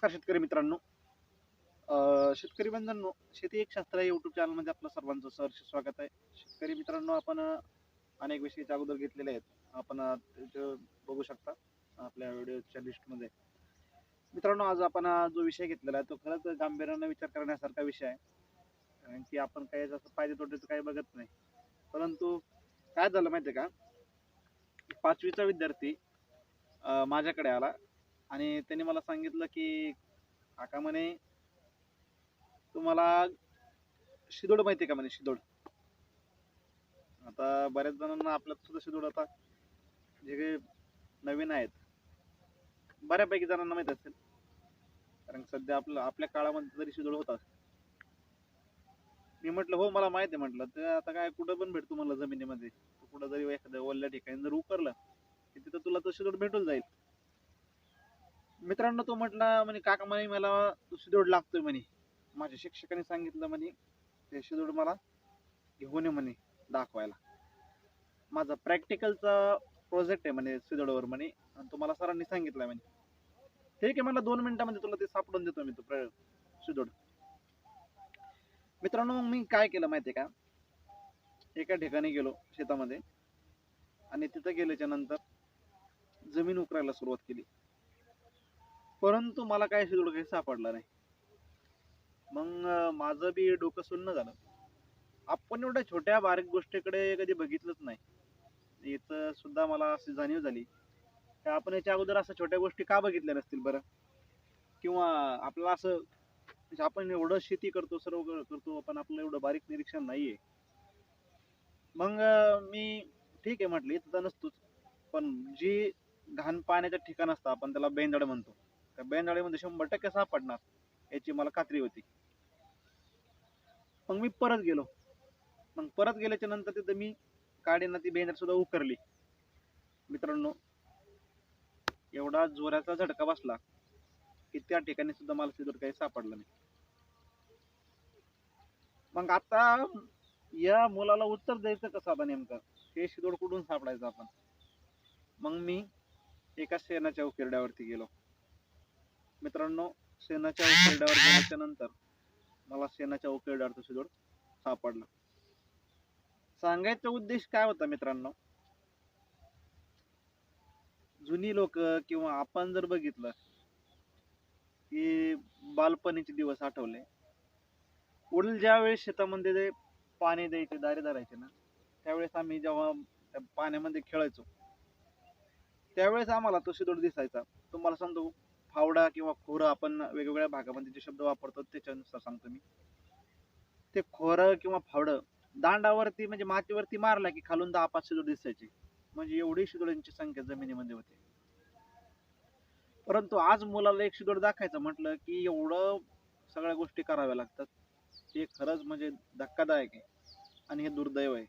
नमस्कार शेतकरी मित्रांनो. शेतकरी बंधांनो शेती एक शास्त्र युट्यूब चॅनलमध्ये आपलं सर्वांचं सहर्ष स्वागत आहे. शेतकरी मित्रांनो आपण अनेक विषयाच्या अगोदर घेतलेले आहेत. आपण बघू शकता आपल्या व्हिडिओच्या लिस्टमध्ये मित्रांनो आज आपण जो विषय घेतलेला आहे तो खरंच गांभीर्यानं विचार करण्यासारखा विषय आहे. कारण की आपण काही जसं पाहिजे तोटेचं काही बघत नाही. परंतु काय झालं माहिती आहे का? पाचवीचा विद्यार्थी माझ्याकडे आला. आणि त्यांनी मला सांगितलं की काका म्हणे तुम्हाला शिदोड माहिती आहे का म्हणे शिदोड? आता बऱ्याच जणांना आपल्यात सुद्धा शिदोड आता जे काही नवीन आहेत बऱ्यापैकी जणांना माहीत असेल. कारण सध्या आपलं आपल्या काळामध्ये तरी शिदोड होता मी म्हटलं हो मला माहिती आहे म्हटलं ते आता काय कुठं पण भेटतो म्हणलं जमिनीमध्ये. कुठं जरी एखाद्या ओल्या ठिकाणी जर उकरलं की तिथं तुला तो शिदोड भेटून जाईल. मित्रांनो तो म्हटला म्हणे काका म्हणे मला शिदोड लागतोय म्हणे. माझ्या शिक्षकाने सांगितलं म्हणे ते शिदोड मला घेऊन ये म्हणे दाखवायला. माझा प्रॅक्टिकलचा प्रोजेक्ट आहे म्हणे शिदोडवर म्हणे आणि तुम्हाला सरांनी सांगितलं म्हणे. ठीक आहे मला दोन मिनिटामध्ये तुला ते सापडून देतो मी तो प्रयोग शिदोड. मित्रांनो मग मी काय केलं माहितीये का? एका ठिकाणी गेलो शेतामध्ये आणि तिथं गेल्याच्यानंतर जमीन उकरायला सुरुवात केली. परंतु मला काय शिदोड काही सापडला नाही. मग माझं बी डोकं सुन्न झालं. आपण एवढ्या छोट्या बारीक गोष्टीकडे कधी बघितलंच नाही. याचं सुद्धा मला अशी जाणीव झाली. की आपण याच्या अगोदर असं छोट्या गोष्टी का बघितल्या नसतील बरं? किंवा आपल्याला असं म्हणजे आपण एवढं शेती करतो सर्व करतो पण आपलं एवढं बारीक निरीक्षण नाहीये. मग मी ठीक आहे म्हटली इथं नसतोच. पण जी घाण पाण्याचं ठिकाण असतं आपण त्याला बेंदड म्हणतो. त्या बैनाळीमध्ये शंभर टक्के सापडणार याची मला खात्री होती. मग मी परत गेलो. मग परत गेल्याच्यानंतर तिथं मी काडीनं ती बेंदर सुद्धा उकरली. मित्रांनो एवढा जोराचा झटका बसला की त्या ठिकाणी सुद्धा मला तिथं काही सापडलं नाही. मग आता या मुलाला उत्तर द्यायचं कसं आता नेमकं? हे शिदोड कुठून सापडायचं आपण? मग मी एका शेणाच्या उकिरड्यावरती गेलो. मित्रांनो सेनाच्या उकेरड्यावर गेल्याच्यानंतर मला सेनाच्या उकिरड्यावरचा शिजोड सापडला. सांगायचा उद्देश काय होता मित्रांनो? जुनी लोक किंवा आपण जर बघितलं की बालपणीचे दिवस आठवले. वडील ज्यावेळेस शेतामध्ये जे पाणी द्यायचे दारे धरायचे ना त्यावेळेस आम्ही जेव्हा त्या पाण्यामध्ये खेळायचो त्यावेळेस आम्हाला तो शिदोड दिसायचा. तुम्हाला सांगतो फावडा किंवा खोरं आपण वेगवेगळ्या भागामध्ये जे शब्द वापरतो त्याच्यानुसार सांगतो मी. ते खोरं किंवा फावडं दांडावरती म्हणजे मातीवरती मारला की खालून दहा पाच शिदोड दिसायचे. म्हणजे एवढी शिदोड्यांची संख्या जमिनीमध्ये होती. परंतु आज मुलाला एक शिदोड दाखायचं म्हटलं की एवढं सगळ्या गोष्टी कराव्या लागतात. हे खरंच म्हणजे धक्कादायक आहे आणि हे दुर्दैव आहे.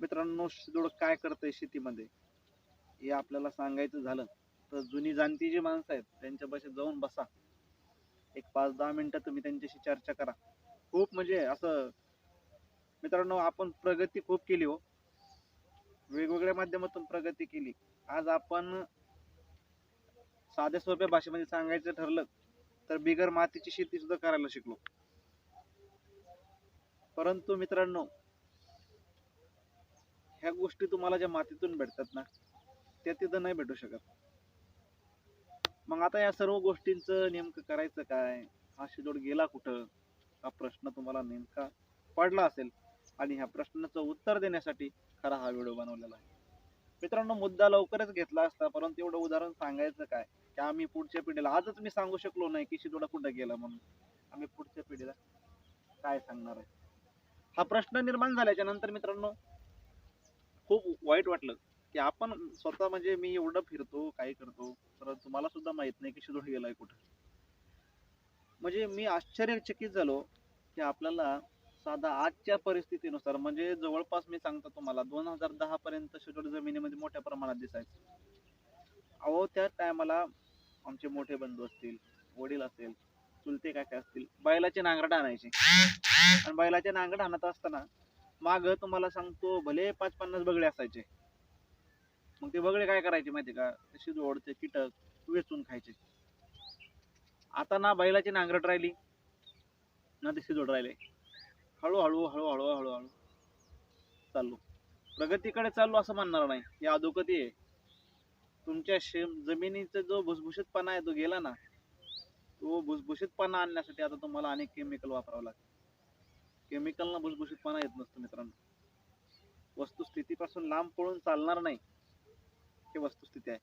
मित्रांनो शिदोड काय करतंय शेतीमध्ये? हे आपल्याला सांगायचं झालं. तर जुनी जाणती जी माणसं आहेत त्यांच्या पाशी जाऊन बसा. एक पाच दहा मिनिटं तुम्ही त्यांच्याशी चर्चा करा. खूप म्हणजे असं मित्रांनो आपण प्रगती खूप केली हो. वेगवेगळ्या माध्यमातून प्रगती केली. आज आपण साध्या सोप्या भाषेमध्ये सांगायचं ठरलं तर बिगर मातीची शेती सुद्धा करायला शिकलो. परंतु मित्रांनो ह्या गोष्टी तुम्हाला ज्या मातीतून भेटतात ना त्या तिथं नाही भेटू शकत. मग आता या सर्व गोष्टींचं नेमकं करायचं काय? हा शिजोड गेला कुठं? हा प्रश्न तुम्हाला नेमका पडला असेल. आणि ह्या प्रश्नाचं उत्तर देण्यासाठी खरा हा व्हिडिओ बनवलेला आहे. मित्रांनो मुद्दा लवकरच घेतला असता परंतु एवढं उदाहरण सांगायचं काय? की आम्ही पुढच्या पिढीला आजच मी सांगू शकलो नाही की शिदोडा कुठं गेला म्हणून. आम्ही पुढच्या पिढीला काय सांगणार आहे? हा प्रश्न निर्माण झाल्याच्यानंतर मित्रांनो खूप वाईट वाटलं. की आपण स्वतः म्हणजे मी एवढं फिरतो काही करतो तर तुम्हाला सुद्धा माहीत नाही की शिजून गेलाय कुठं. म्हणजे मी आश्चर्यचकित झालो की आपल्याला साधा आजच्या परिस्थितीनुसार म्हणजे जवळपास मी सांगतो तुम्हाला दोन हजार दहा पर्यंत शिजोड जमिनीमध्ये मोठ्या प्रमाणात दिसायचं. अहो त्या टायमाला आमचे मोठे बंधू असतील वडील असेल चुलते काय काय असतील बैलाचे नांगरट आणायचे. आणि बैलाचे नांगरट आणत असताना माग तुम्हाला सांगतो भले पाच पन्नास बगडे असायचे मग ते बगळे काय करायचे माहिती का? शिजवडचे कीटक वेचून खायचे. आता ना बैलाची नांगरट राहिली. ना ते शिजवड राहिले. हळूहळू हळूहळू हळूहळू चाललो. प्रगतीकडे चाललो असं म्हणणार नाही. ही अधोगती आहे. तुमच्या शेम जमिनीचा जो भुसभुशीतपणा आहे तो गेला ना तो भुसभुशीतपणा आणण्यासाठी आता तुम्हाला अनेक केमिकल वापरावं लागतं. केमिकलना भुसभुशीतपणा येत नसतो मित्रांनो. वस्तुस्थितीपासून लांब पळून चालणार नाही. ही वस्तुस्थिती आहे.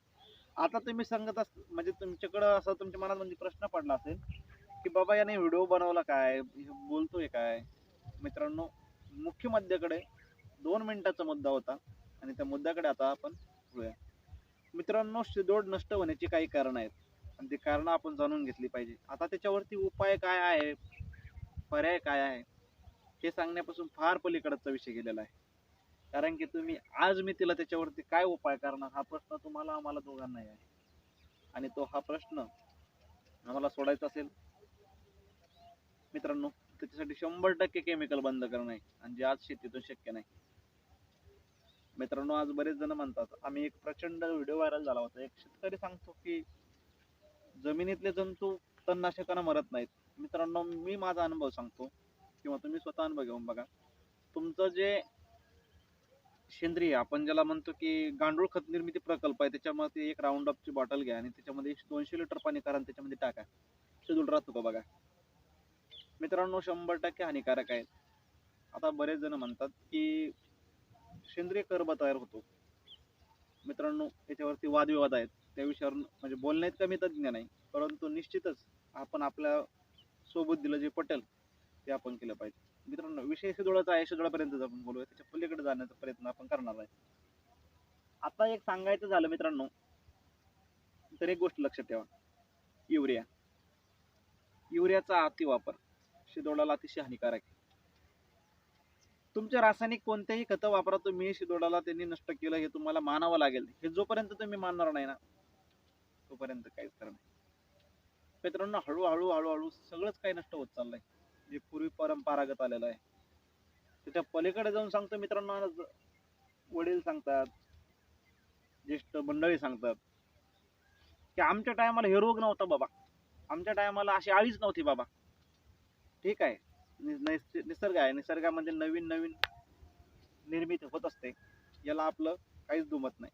आता तुम्ही सांगत अस म्हणजे तुमच्याकडं असं तुमच्या मनात म्हणजे प्रश्न पडला असेल की बाबा याने व्हिडिओ बनवला काय? बोलतोय काय? मित्रांनो मुख्य मुद्द्याकडे दोन मिनिटाचा मुद्दा होता आणि त्या मुद्द्याकडे आता आपण वळूया. मित्रांनो शिदोड नष्ट होण्याची काही कारण आहेत आणि ती कारण आपण जाणून घेतली पाहिजे. आता त्याच्यावरती उपाय काय आहे? पर्याय काय आहे? हे सांगण्यापासून फार पलीकडचा विषय गेलेला आहे. कारण की तुम्ही आज मी तिला त्याच्यावरती काय उपाय करणार हा प्रश्न तुम्हाला आम्हाला दोघांनाही आहे. आणि तो हा प्रश्न आम्हाला सोडायचा असेल. मित्रांनो त्याच्यासाठी शंभर टक्के केमिकल बंद करणं आहे. आणि जे आज शेतीतून शक्य नाही. मित्रांनो आज बरेच जण म्हणतात आम्ही एक प्रचंड व्हिडिओ व्हायरल झाला होता. एक शेतकरी सांगतो की जमिनीतले जंतू तणनाशकानं मरत नाहीत. मित्रांनो मी माझा अनुभव सांगतो किंवा तुम्ही स्वतः अनुभव घेऊन बघा. तुमचं जे सेंद्रिय आपण ज्याला म्हणतो की गांडूळ खत निर्मिती प्रकल्प आहे त्याच्यामध्ये एक राऊंड अपची बॉटल घ्या आणि त्याच्यामध्ये एक दोनशे लिटर पाणी करा आणि त्याच्यामध्ये टाका. शेड्यूल राहतो का बघा? मित्रांनो शंभर टक्के हानिकारक आहेत आता बरेच जण म्हणतात की सेंद्रिय कर्ब तयार होतो. मित्रांनो याच्यावरती वादविवाद आहेत. त्या विषयावर म्हणजे बोलण्यात कमी तज्ज्ञ नाही. परंतु निश्चितच आपण आपल्यासोबत दिलं जे पटेल ते आपण केलं पाहिजे. मित्रांनो विषय शिदोळाचा आहे शिदोळापर्यंत आपण बोलूया. त्याच्या पलीकडे जाण्याचा प्रयत्न आपण करणार आहे. आता एक सांगायचं झालं मित्रांनो तर एक गोष्ट लक्षात ठेवा. युरिया. युरियाचा अतिवापर शिदोडाला अतिशय हानिकारक आहे. तुमच्या रासायनिक कोणत्याही खतं वापरा तुम्ही शिदोडाला त्यांनी नष्ट केलं हे तुम्हाला मानावं लागेल. हे जोपर्यंत तुम्ही मानणार नाही ना तोपर्यंत काहीच करणार मित्रांनो हळूहळू हळूहळू सगळंच काही नष्ट होत चाललंय. जे पूर्वी परंपरागत आलेलं आहे. त्याच्या पलीकडे जाऊन सांगतो मित्रांनो वडील सांगतात ज्येष्ठ मंडळी सांगतात की आमच्या टायमाला हे रोग नव्हता बाबा. आमच्या टायमाला अशी आळीच नव्हती बाबा. ठीक आहे. नैस- निसर्ग आहे. निसर्गामध्ये नवीन नवीन निर्मिती होत असते. याला आपलं काहीच दुमत नाही.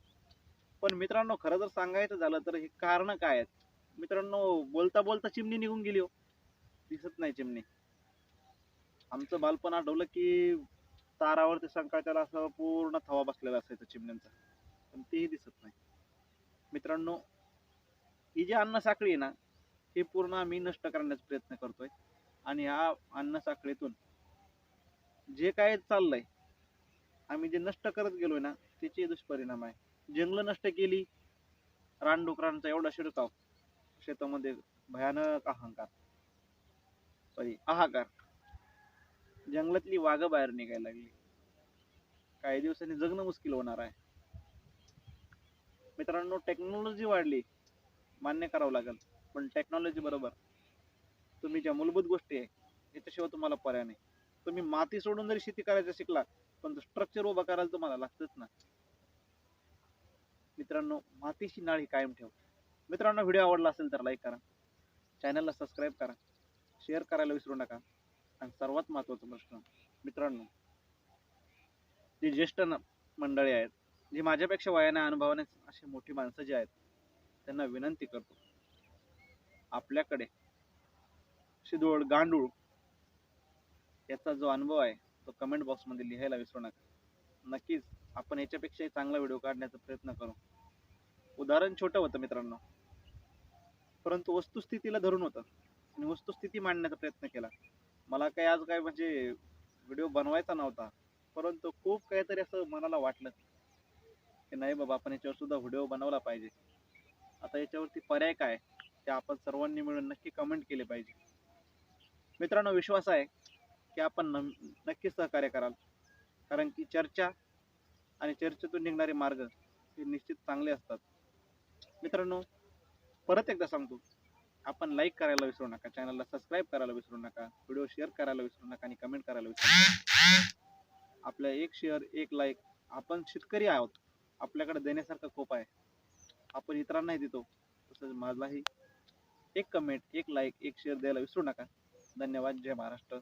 पण मित्रांनो खरं जर सांगायचं झालं तर हे कारणं काय आहेत? मित्रांनो बोलता बोलता चिमणी निघून गेली हो. दिसत नाही चिमणी. आमचं बालपण आठवलं की तारावरती संकाळच्याला असं पूर्ण थवा बसलेला असायचा चिमण्यांचा. पण तेही दिसत नाही. मित्रांनो ही जी अन्न साखळी आहे ना हे पूर्ण आम्ही नष्ट करण्याचा प्रयत्न करतोय. आणि ह्या अन्न साखळीतून जे काय चाललंय आम्ही जे नष्ट करत गेलोय ना त्याचे दुष्परिणाम आहे. जंगलं नष्ट केली रानडुकरांचा एवढा शिडकाव शेतामध्ये भयानक अहंकार. सॉरी हाहाकार जंगलातली वाघ बाहेर निघायला लागली. काही दिवसांनी जगणं मुश्किल होणार आहे. मित्रांनो टेक्नॉलॉजी वाढली. मान्य करावं लागेल. पण टेक्नॉलॉजी बरोबर. तुम्ही ज्या मूलभूत गोष्टी आहे याच्याशिवाय तुम्हाला पर्याय नाही. तुम्ही माती सोडून जरी शेती करायचं शिकला पण स्ट्रक्चर उभा करायला तुम्हाला लागतच ना. मित्रांनो मातीची नाळ ही कायम ठेव. मित्रांनो व्हिडिओ आवडला असेल तर लाईक करा. चॅनलला सबस्क्राईब करा. शेअर करायला विसरू नका. आणि सर्वात महत्त्वाचा प्रश्न मित्रांनो जे ज्येष्ठ मंडळी आहेत जे माझ्यापेक्षा वयाने अनुभवाने अशी मोठी माणसं जी आहेत त्यांना विनंती करतो आपल्याकडे शिदोळ गांडूळ याचा जो अनुभव आहे तो कमेंट बॉक्समध्ये लिहायला विसरू नका. नक्कीच आपण याच्यापेक्षाही चांगला व्हिडिओ काढण्याचा प्रयत्न करू. उदाहरण छोटं होतं मित्रांनो. परंतु वस्तुस्थितीला धरून होतं. आणि वस्तुस्थिती मांडण्याचा प्रयत्न केला. मला काही आज काय म्हणजे व्हिडिओ बनवायचा नव्हता. परंतु खूप काहीतरी असं मनाला वाटलं की नाही बाबा आपण याच्यावर सुद्धा व्हिडिओ बनवला पाहिजे. आता याच्यावरती पर्याय काय? ते आपण सर्वांनी मिळून नक्की कमेंट केले पाहिजे. मित्रांनो विश्वास आहे की आपण नक्की सहकार्य कराल. कारण की चर्चा आणि चर्चेतून निघणारे मार्ग हे निश्चित चांगले असतात. मित्रांनो परत एकदा सांगतो आपण लाईक करायला विसरू नका चॅनलला सबस्क्राईब करायला विसरू नका व्हिडिओ शेअर करायला विसरू नका आणि कमेंट करायला विसरू नका. आपल्या एक शेअर एक लाईक आपण शेतकरी आहोत. आपल्याकडे देण्यासारखं खूप आहे. आपण इतरांनाही देतो. तसंच माझाही एक कमेंट एक लाईक एक शेअर द्यायला विसरू नका. धन्यवाद. जय महाराष्ट्र.